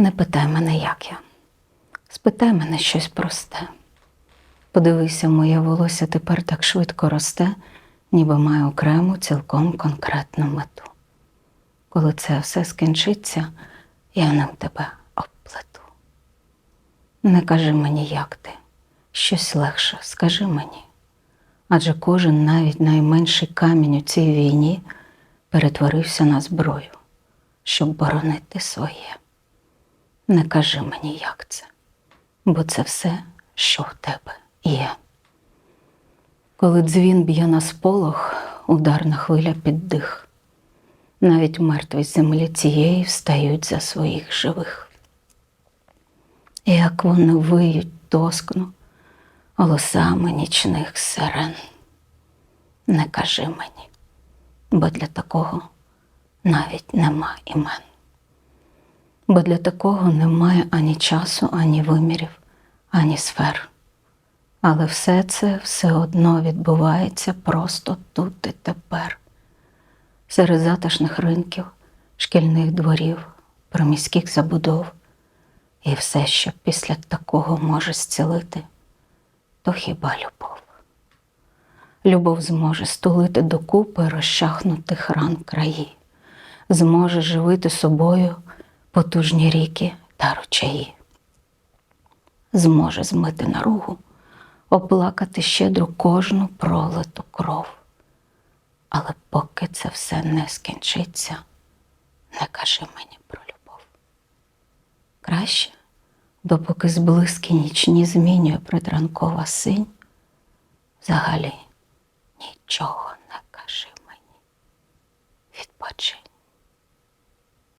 Не питай мене, як я. Спитай мене щось просте. Подивися, моє волосся тепер так швидко росте, ніби має окрему, цілком конкретну мету. Коли це все скінчиться, я ним тебе обплету. Не кажи мені, як ти, щось легше, скажи мені. Адже кожен, навіть найменший камінь у цій війні, перетворився на зброю, щоб боронити своє. Не кажи мені, як це, бо це все, що в тебе є. Коли дзвін б'є на сполох, ударна хвиля під дих. Навіть мертві землі цієї встають за своїх живих. Як вони виють тоскно голосами нічних сирен. Не кажи мені, бо для такого навіть нема імен. Бо для такого немає ані часу, ані вимірів, ані сфер. Але все це все одно відбувається просто тут і тепер. Серед затишних ринків, шкільних дворів, приміських забудов. І все, що після такого може зцілити, то хіба любов. Любов зможе стулити докупи розчахнутих ран краї, зможе живити собою потужні ріки та ручаї, зможе змити наругу, оплакати щедро кожну пролиту кров. Але поки це все не скінчиться, не кажи мені про любов. Краще, допоки зблиски нічні змінює предранкова синь, взагалі нічого